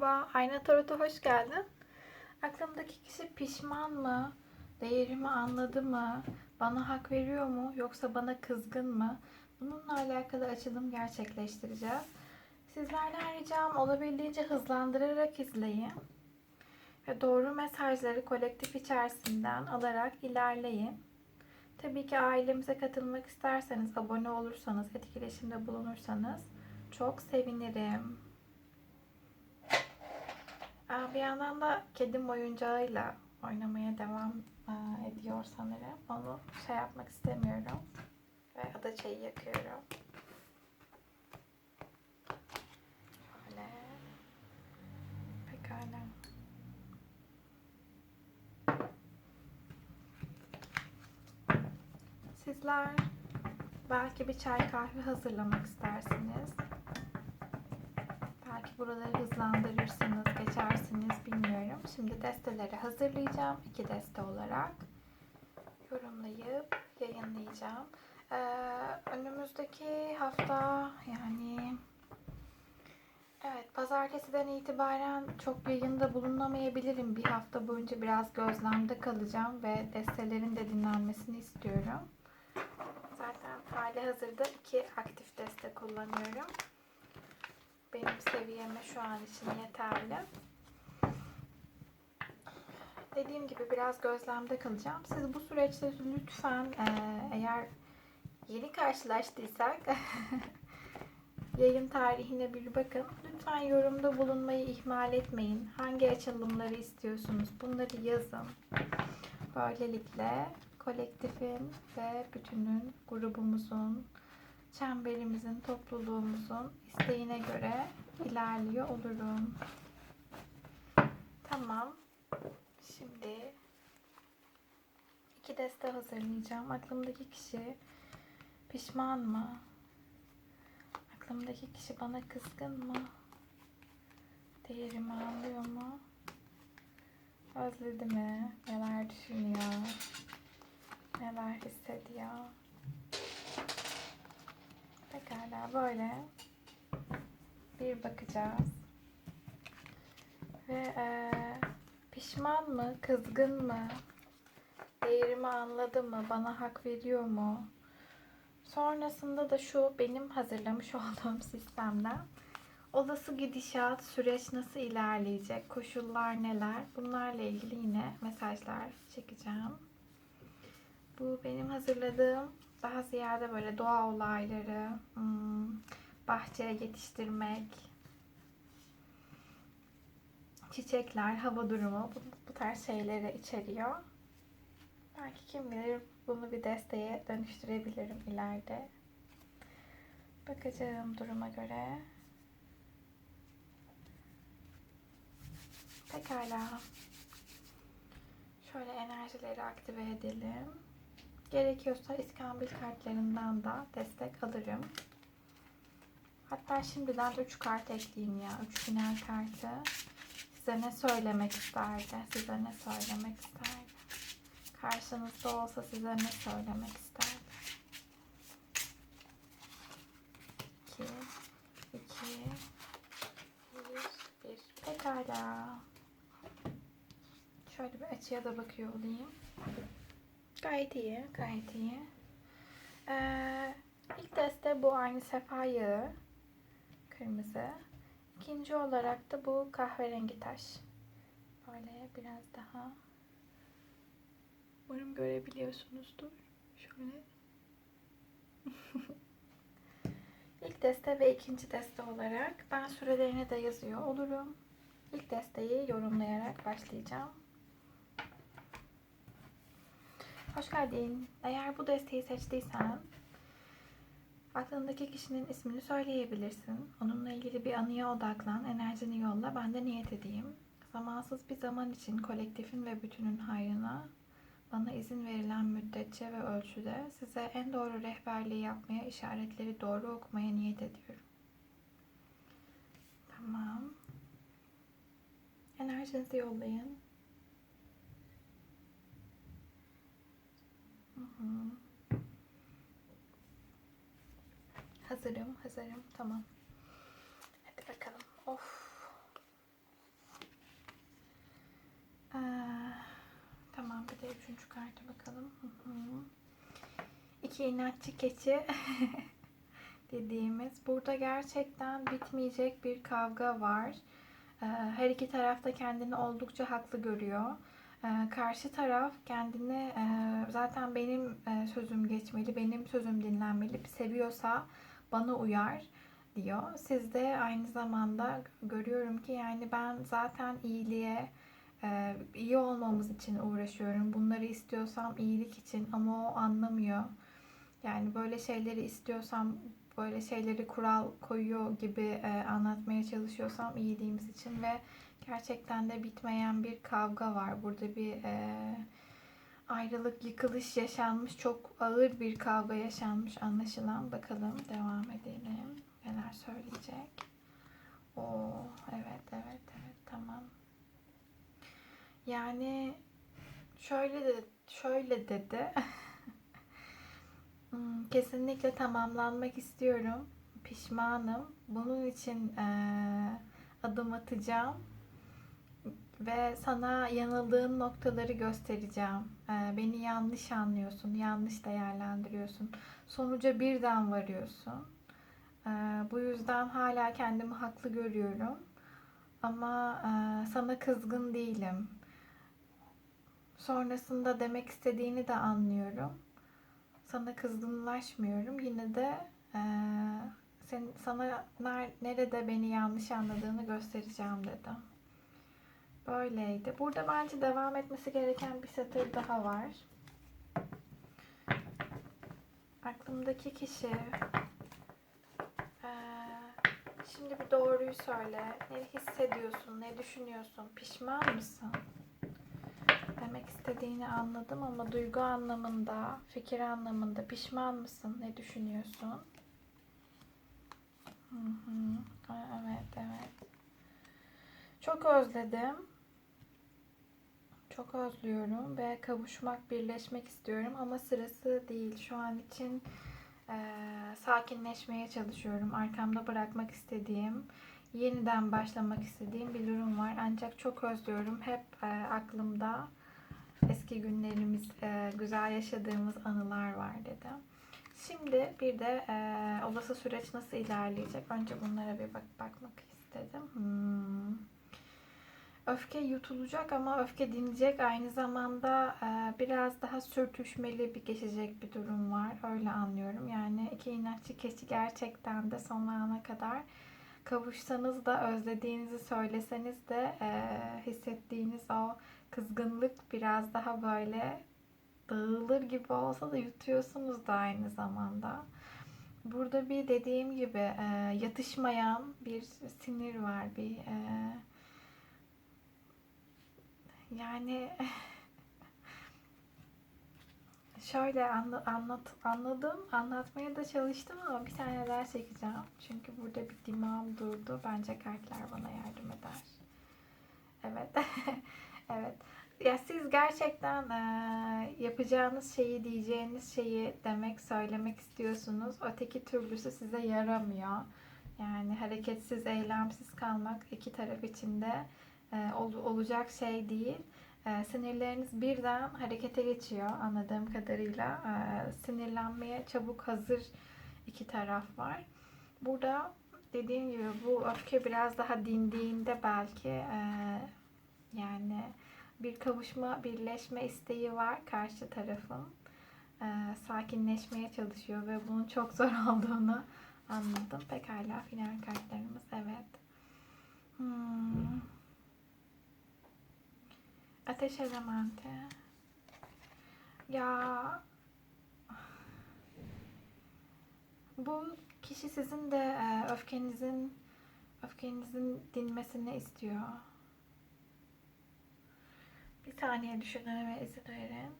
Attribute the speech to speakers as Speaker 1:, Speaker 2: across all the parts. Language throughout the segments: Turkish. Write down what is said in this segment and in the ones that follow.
Speaker 1: Merhaba, Ayna Tarot'a hoş geldin. Aklımdaki kişi pişman mı? Değerimi anladı mı? Bana hak veriyor mu? Yoksa bana kızgın mı? Bununla alakalı açılım gerçekleştireceğiz. Sizlerden ricam olabildiğince hızlandırarak izleyin. Ve doğru mesajları kolektif içerisinden alarak ilerleyin. Tabii ki ailemize katılmak isterseniz, abone olursanız, etkileşimde bulunursanız çok sevinirim. Bir yandan da kedim oyuncağıyla oynamaya devam ediyor sanırım. Onu şey yapmak istemiyorum. Ve adaçayı yakıyorum. Şöyle. Pekala. Sizler belki bir çay kahve hazırlamak istersiniz. Buraları hızlandırırsınız, geçersiniz bilmiyorum. Şimdi desteleri hazırlayacağım. iki deste olarak. Yorumlayıp yayınlayacağım. Ee, önümüzdeki hafta yani evet pazartesiden itibaren çok yayında bulunamayabilirim. Bir hafta boyunca biraz gözlemde kalacağım ve destelerin de dinlenmesini istiyorum. Zaten hali hazırda iki aktif deste kullanıyorum benim seviyeme şu an için yeterli. Dediğim gibi biraz gözlemde kalacağım. Siz bu süreçte lütfen e, eğer yeni karşılaştıysak yayın tarihine bir bakın. Lütfen yorumda bulunmayı ihmal etmeyin. Hangi açılımları istiyorsunuz? Bunları yazın. Böylelikle kolektifin ve bütünün, grubumuzun, çemberimizin, topluluğumuzun isteğine göre ilerliyor olurum. Tamam. Şimdi iki deste hazırlayacağım. Aklımdaki kişi pişman mı? Aklımdaki kişi bana kızgın mı? Değerimi anlıyor mu? Özledi mi? Neler düşünüyor? Neler hissediyor? Pekala böyle bir bakacağız. Ve e, pişman mı, kızgın mı, değerimi anladı mı, bana hak veriyor mu? Sonrasında da şu benim hazırlamış olduğum sistemden olası gidişat, süreç nasıl ilerleyecek, koşullar neler bunlarla ilgili yine mesajlar çekeceğim. Bu benim hazırladığım daha ziyade böyle doğa olayları, hmm, bahçeye yetiştirmek, çiçekler, hava durumu bu, bu tarz şeyleri içeriyor. Belki kim bilir bunu bir desteğe dönüştürebilirim ileride. Bakacağım duruma göre. Pekala. Şöyle enerjileri aktive edelim. Gerekiyorsa iskambil kartlarından da destek alırım. Hatta şimdiden 3 kart ekleyeyim ya. 3 final kartı. Size ne söylemek isterdi? Size ne söylemek isterdi? Karşınızda olsa size ne söylemek isterdi? 2 2 1 1 Pekala. Şöyle bir açıya da bakıyor olayım. Gayet iyi, gayet iyi. Ee, ilk deste bu aynı sefa yağı. Kırmızı. İkinci olarak da bu kahverengi taş. Böyle biraz daha. Umarım görebiliyorsunuzdur. Şöyle. İlk deste ve ikinci deste olarak ben sürelerini de yazıyor olurum. İlk desteği yorumlayarak başlayacağım. Hoş geldin. Eğer bu desteği seçtiysen aklındaki kişinin ismini söyleyebilirsin. Onunla ilgili bir anıya odaklan, enerjini yolla, ben de niyet edeyim. Zamansız bir zaman için kolektifin ve bütünün hayrına bana izin verilen müddetçe ve ölçüde size en doğru rehberliği yapmaya, işaretleri doğru okumaya niyet ediyorum. Tamam. Enerjinizi yollayın. Hazırım, hazırım. Tamam. Hadi bakalım. Of. Ee, tamam bir de üçüncü kartı bakalım. İki inatçı keçi dediğimiz. Burada gerçekten bitmeyecek bir kavga var. Ee, her iki tarafta kendini oldukça haklı görüyor. Ee, Karşı taraf kendini e, zaten benim e, sözüm geçmeli, benim sözüm dinlenmeli, seviyorsa bana uyar diyor. Siz de aynı zamanda görüyorum ki yani ben zaten iyiliğe, e, iyi olmamız için uğraşıyorum. Bunları istiyorsam iyilik için ama o anlamıyor. Yani böyle şeyleri istiyorsam, böyle şeyleri kural koyuyor gibi anlatmaya çalışıyorsam iyiliğimiz için ve gerçekten de bitmeyen bir kavga var. Burada bir e, ayrılık, yıkılış yaşanmış. Çok ağır bir kavga yaşanmış anlaşılan. Bakalım devam edelim. Neler söyleyecek? Oo, evet, evet, evet, tamam. Yani şöyle de şöyle dedi. Hmm, Kesinlikle tamamlanmak istiyorum. Pişmanım. Bunun için eee, adım atacağım ve sana yanıldığın noktaları göstereceğim. Eee, beni yanlış anlıyorsun, yanlış değerlendiriyorsun. Sonuca birden varıyorsun. Eee, bu yüzden hala kendimi haklı görüyorum. Ama eee, sana kızgın değilim. Sonrasında demek istediğini de anlıyorum. Sana kızgınlaşmıyorum. Yine de eee, sen, sana ner- nerede beni yanlış anladığını göstereceğim dedim. Böyleydi. Burada bence devam etmesi gereken bir satır daha var. Aklımdaki kişi eee, şimdi bir doğruyu söyle. Ne hissediyorsun? Ne düşünüyorsun? Pişman mısın? Demek istediğini anladım ama duygu anlamında, fikir anlamında pişman mısın? Ne düşünüyorsun? Hı hı. Evet, evet. Çok özledim. Çok özlüyorum ve kavuşmak, birleşmek istiyorum ama sırası değil. Şu an için eee, sakinleşmeye çalışıyorum. Arkamda bırakmak istediğim, yeniden başlamak istediğim bir durum var. Ancak çok özlüyorum. Hep eee, aklımda eski günlerimiz, eee, güzel yaşadığımız anılar var dedi. Şimdi bir de eee, olası süreç nasıl ilerleyecek? Önce bunlara bir bak bakmak istedim. Hmm. Öfke yutulacak ama öfke dinecek. Aynı zamanda e, biraz daha sürtüşmeli bir geçecek bir durum var. Öyle anlıyorum. Yani iki inatçı keçi gerçekten de son ana kadar kavuşsanız da özlediğinizi söyleseniz de e, hissettiğiniz o kızgınlık biraz daha böyle dağılır gibi olsa da yutuyorsunuz da aynı zamanda. Burada bir dediğim gibi e, yatışmayan bir sinir var. Bir yani şöyle anla- anlat anladım, anlatmaya da çalıştım ama bir tane daha çekeceğim. Çünkü burada bir dimağım durdu. Bence kartlar bana yardım eder. Evet. Evet. Ya siz gerçekten eee, yapacağınız şeyi, diyeceğiniz şeyi demek, söylemek istiyorsunuz. Öteki türlüsü size yaramıyor. Yani hareketsiz, eylemsiz kalmak iki taraf için de olacak şey değil. Eee, sinirleriniz birden harekete geçiyor anladığım kadarıyla. Eee, sinirlenmeye çabuk hazır iki taraf var. Burada dediğim gibi bu öfke biraz daha dindiğinde belki yani bir kavuşma, birleşme isteği var karşı tarafın. Sakinleşmeye çalışıyor ve bunun çok zor olduğunu anladım. Pekala final kartlarımız evet. Hmm. Ateş elementi. Ya bu kişi sizin de e, öfkenizin öfkenizin dinmesini istiyor. Bir saniye düşünmeme izin verin.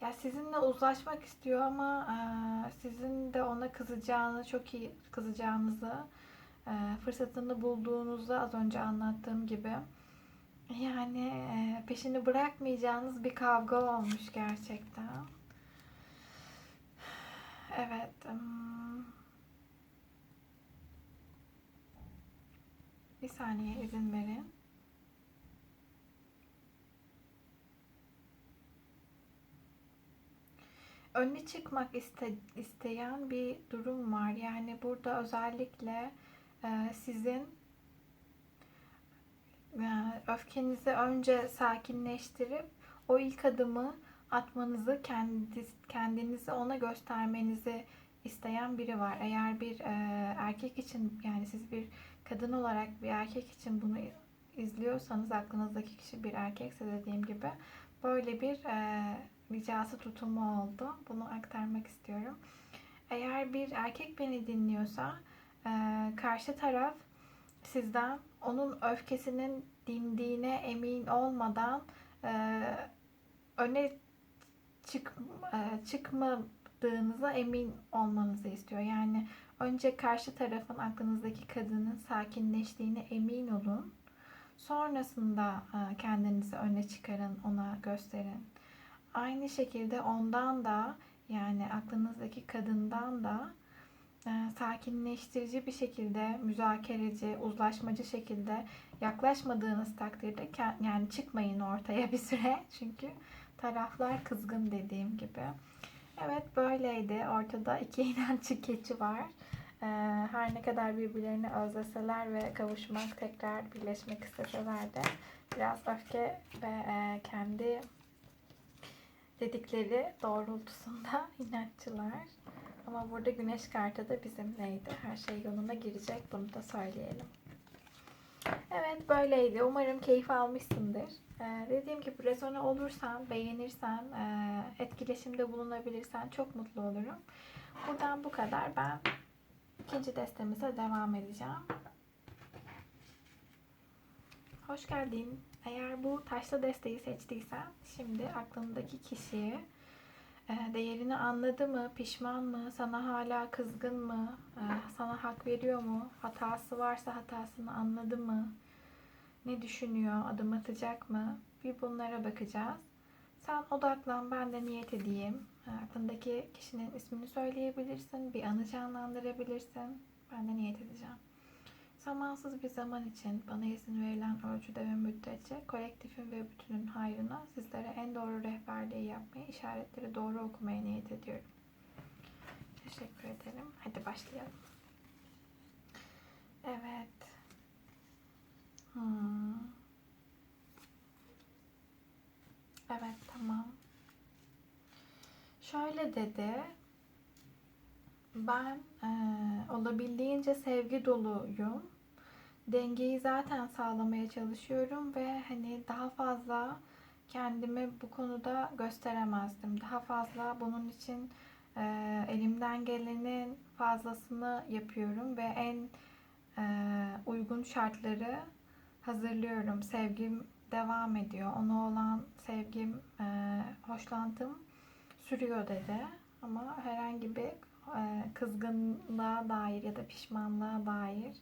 Speaker 1: Ya sizinle uzlaşmak istiyor ama eee, sizin de ona kızacağını, çok iyi kızacağınızı, fırsatını bulduğunuzda az önce anlattığım gibi yani eee, peşini bırakmayacağınız bir kavga olmuş gerçekten. Evet. Bir saniye izin verin. öne çıkmak iste, isteyen bir durum var. Yani burada özellikle e, sizin e, öfkenizi önce sakinleştirip o ilk adımı atmanızı kendi, kendinizi ona göstermenizi isteyen biri var. Eğer bir e, erkek için yani siz bir kadın olarak bir erkek için bunu izliyorsanız aklınızdaki kişi bir erkekse dediğim gibi böyle bir e, ricası tutumu oldu. Bunu aktarmak istiyorum. Eğer bir erkek beni dinliyorsa karşı taraf sizden onun öfkesinin dindiğine emin olmadan e, öne çık, e, çıkmadığınıza emin olmanızı istiyor. Yani önce karşı tarafın aklınızdaki kadının sakinleştiğine emin olun. Sonrasında e, kendinizi öne çıkarın, ona gösterin. Aynı şekilde ondan da yani aklınızdaki kadından da sakinleştirici bir şekilde, müzakereci, uzlaşmacı şekilde yaklaşmadığınız takdirde yani çıkmayın ortaya bir süre. Çünkü taraflar kızgın dediğim gibi. Evet böyleydi. Ortada iki inançlı keçi var. Ee, her ne kadar birbirlerini özleseler ve kavuşmak, tekrar birleşmek isteseler de biraz öfke ve e, kendi dedikleri doğrultusunda inatçılar. Ama burada güneş kartı da bizimleydi. Her şey yoluna girecek. Bunu da söyleyelim. Evet böyleydi. Umarım keyif almışsındır. Ee, dediğim gibi rezone olursan, beğenirsen, e, etkileşimde bulunabilirsen çok mutlu olurum. Buradan bu kadar. Ben ikinci destemize devam edeceğim. Hoş geldin. Eğer bu taşlı desteği seçtiysen şimdi aklındaki kişiye e, değerini anladı mı, pişman mı, sana hala kızgın mı, e, sana hak veriyor mu, hatası varsa hatasını anladı mı, ne düşünüyor, adım atacak mı? Bir bunlara bakacağız. Sen odaklan, ben de niyet edeyim. E, aklındaki kişinin ismini söyleyebilirsin, bir anı canlandırabilirsin. Ben de niyet edeceğim. Zamansız bir zaman için bana izin verilen ölçüde ve müddetçe kolektifin ve bütünün hayrına sizlere en doğru rehberliği yapmayı, işaretleri doğru okumaya niyet ediyorum. Teşekkür ederim. Hadi başlayalım. Evet. Hmm. Evet tamam. Şöyle dedi. Ben e, olabildiğince sevgi doluyum dengeyi zaten sağlamaya çalışıyorum ve hani daha fazla kendimi bu konuda gösteremezdim. Daha fazla bunun için e, elimden gelenin fazlasını yapıyorum ve en e, uygun şartları hazırlıyorum. Sevgim devam ediyor. Ona olan sevgim, e, hoşlantım sürüyor dedi. Ama herhangi bir e, kızgınlığa dair ya da pişmanlığa dair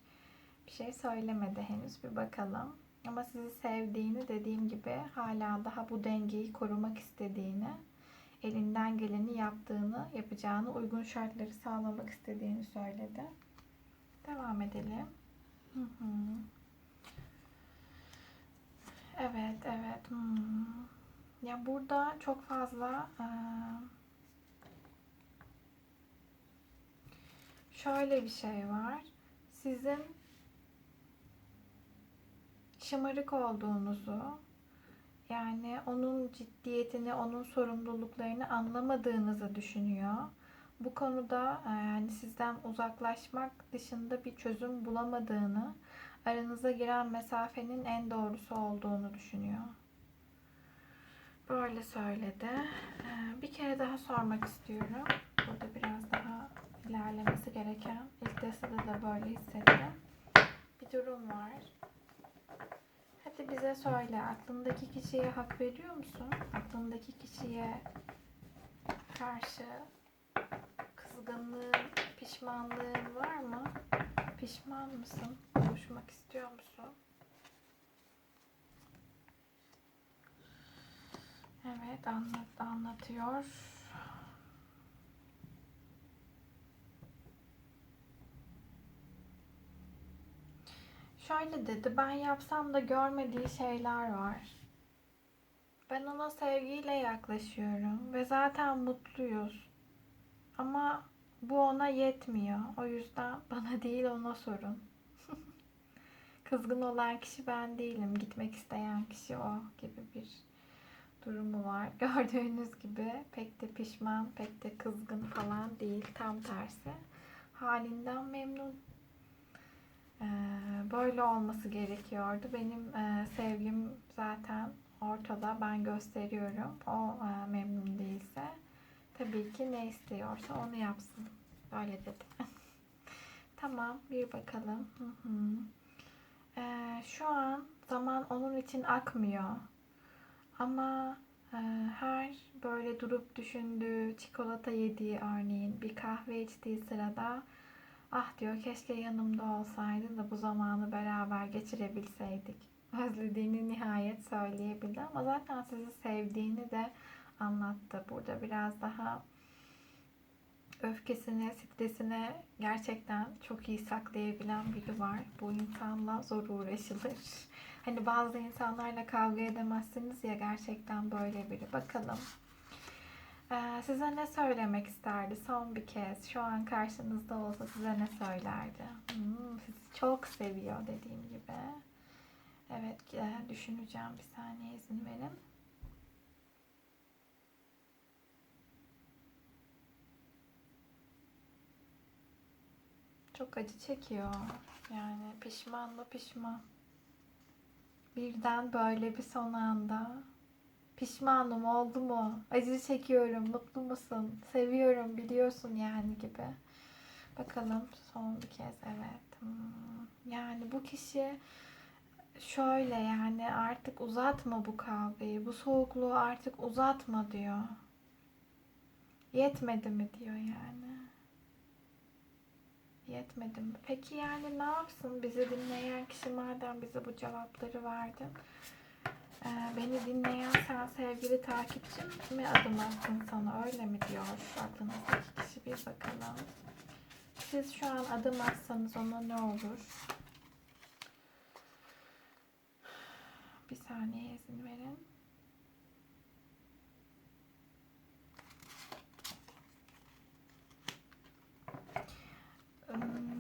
Speaker 1: bir şey söylemedi henüz bir bakalım. Ama sizi sevdiğini dediğim gibi hala daha bu dengeyi korumak istediğini, elinden geleni yaptığını, yapacağını, uygun şartları sağlamak istediğini söyledi. Devam edelim. Hı hı. Evet, evet. Hmm. Ya burada çok fazla şöyle bir şey var. Sizin şımarık olduğunuzu, yani onun ciddiyetini, onun sorumluluklarını anlamadığınızı düşünüyor. Bu konuda e, yani sizden uzaklaşmak dışında bir çözüm bulamadığını, aranıza giren mesafenin en doğrusu olduğunu düşünüyor. Böyle söyledi. E, bir kere daha sormak istiyorum. Burada biraz daha ilerlemesi gereken. İlk destede de böyle hissettim. Bir durum var. Hadi bize söyle. Aklındaki kişiye hak veriyor musun? Aklındaki kişiye karşı kızgınlığın, pişmanlığın var mı? Pişman mısın? Konuşmak istiyor musun? Evet anlat, anlatıyor. Şöyle dedi, ben yapsam da görmediği şeyler var. Ben ona sevgiyle yaklaşıyorum ve zaten mutluyuz. Ama bu ona yetmiyor. O yüzden bana değil ona sorun. Kızgın olan kişi ben değilim. Gitmek isteyen kişi o gibi bir durumu var. Gördüğünüz gibi pek de pişman, pek de kızgın falan değil. Tam tersi. Halinden memnun. Ee, böyle olması gerekiyordu. Benim e, sevgim zaten ortada. Ben gösteriyorum. O e, memnun değilse tabii ki ne istiyorsa onu yapsın. Böyle dedi. tamam bir bakalım. Hı hı. Ee, şu an zaman onun için akmıyor. Ama e, her böyle durup düşündüğü, çikolata yediği örneğin bir kahve içtiği sırada ah diyor keşke yanımda olsaydı da bu zamanı beraber geçirebilseydik. Özlediğini nihayet söyleyebildi ama zaten sizi sevdiğini de anlattı. Burada biraz daha öfkesini, stresini gerçekten çok iyi saklayabilen biri var. Bu insanla zor uğraşılır. Hani bazı insanlarla kavga edemezsiniz ya gerçekten böyle biri. Bakalım. Ee, size ne söylemek isterdi son bir kez? Şu an karşınızda olsa size ne söylerdi? Hmm, sizi çok seviyor dediğim gibi. Evet e, düşüneceğim bir saniye izin verin. Çok acı çekiyor. Yani pişman mı pişman. Birden böyle bir son anda. Pişmanım oldu mu? Acı çekiyorum. Mutlu musun? Seviyorum biliyorsun yani gibi. Bakalım son bir kez evet. Hmm. Yani bu kişi şöyle yani artık uzatma bu kavgayı. Bu soğukluğu artık uzatma diyor. Yetmedi mi diyor yani. Yetmedi mi? Peki yani ne yapsın bizi dinleyen kişi madem bize bu cevapları verdi? Ee, beni dinleyen sen sevgili takipçim mi adım attın sana öyle mi diyor aklınızdaki kişi bir bakalım. Siz şu an adım atsanız ona ne olur? Bir saniye izin verin. Hmm,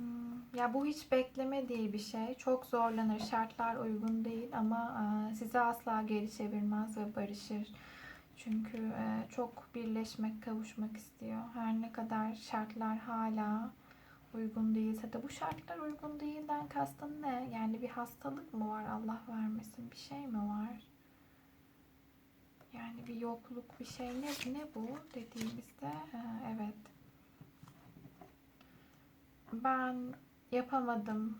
Speaker 1: Ya bu hiç beklemediği bir şey. Çok zorlanır. Şartlar uygun değil ama e, sizi asla geri çevirmez ve barışır. Çünkü e, çok birleşmek, kavuşmak istiyor. Her ne kadar şartlar hala uygun değilse de bu şartlar uygun değilden kastın ne? Yani bir hastalık mı var Allah vermesin? Bir şey mi var? Yani bir yokluk bir şey ne, ne bu dediğimizde e, evet ben yapamadım.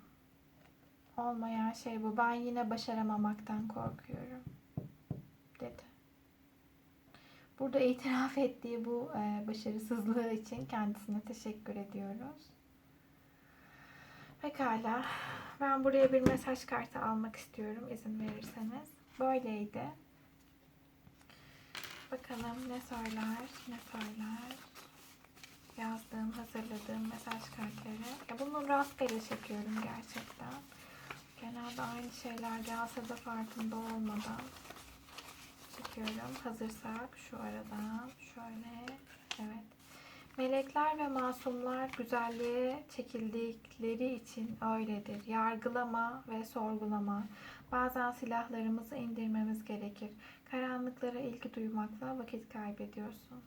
Speaker 1: Olmayan şey bu. Ben yine başaramamaktan korkuyorum. Dedi. Burada itiraf ettiği bu e, başarısızlığı için kendisine teşekkür ediyoruz. Pekala. Ben buraya bir mesaj kartı almak istiyorum izin verirseniz. Böyleydi. Bakalım ne söyler, ne söyler yazdığım, hazırladığım mesaj kartları. Ya bunu rastgele çekiyorum gerçekten. Genelde aynı şeyler gelse de farkında olmadan çekiyorum. Hazırsak şu aradan şöyle evet. Melekler ve masumlar güzelliğe çekildikleri için öyledir. Yargılama ve sorgulama. Bazen silahlarımızı indirmemiz gerekir. Karanlıklara ilgi duymakla vakit kaybediyorsun.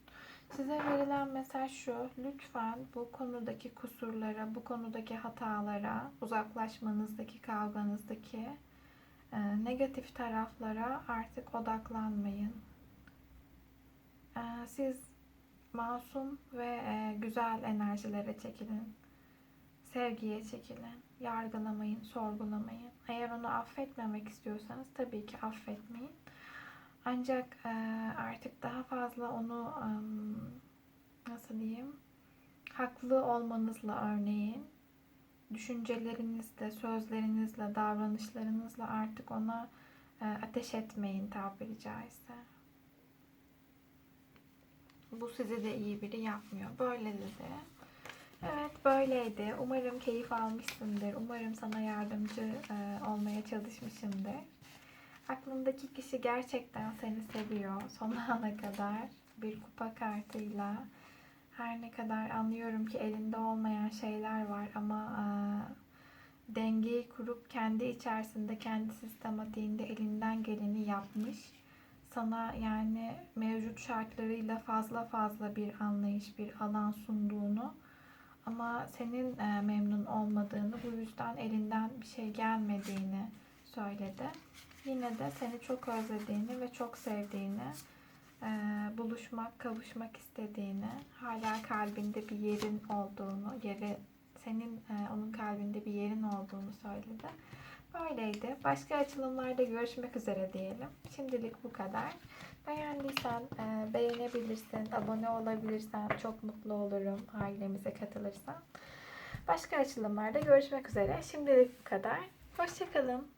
Speaker 1: Size verilen mesaj şu. Lütfen bu konudaki kusurlara, bu konudaki hatalara, uzaklaşmanızdaki, kavganızdaki e, negatif taraflara artık odaklanmayın. E, siz masum ve e, güzel enerjilere çekilin. Sevgiye çekilin. Yargılamayın, sorgulamayın. Eğer onu affetmemek istiyorsanız tabii ki affetmeyin. Ancak artık daha fazla onu nasıl diyeyim haklı olmanızla örneğin düşüncelerinizle, sözlerinizle, davranışlarınızla artık ona ateş etmeyin tabiri caizse. Bu sizi de iyi biri yapmıyor. Böyle dedi. Evet böyleydi. Umarım keyif almışsındır. Umarım sana yardımcı olmaya çalışmışımdır. Aklındaki kişi gerçekten seni seviyor son ana kadar bir kupa kartıyla. Her ne kadar anlıyorum ki elinde olmayan şeyler var ama eee, dengeyi kurup kendi içerisinde, kendi sistematiğinde elinden geleni yapmış. Sana yani mevcut şartlarıyla fazla fazla bir anlayış, bir alan sunduğunu ama senin e, memnun olmadığını, bu yüzden elinden bir şey gelmediğini söyledi. Yine de seni çok özlediğini ve çok sevdiğini, e, buluşmak, kavuşmak istediğini, hala kalbinde bir yerin olduğunu, yeri senin e, onun kalbinde bir yerin olduğunu söyledi. Böyleydi. Başka açılımlarda görüşmek üzere diyelim. Şimdilik bu kadar. Beğendiysen e, beğenebilirsin, abone olabilirsen çok mutlu olurum ailemize katılırsan. Başka açılımlarda görüşmek üzere. Şimdilik bu kadar. Hoşçakalın.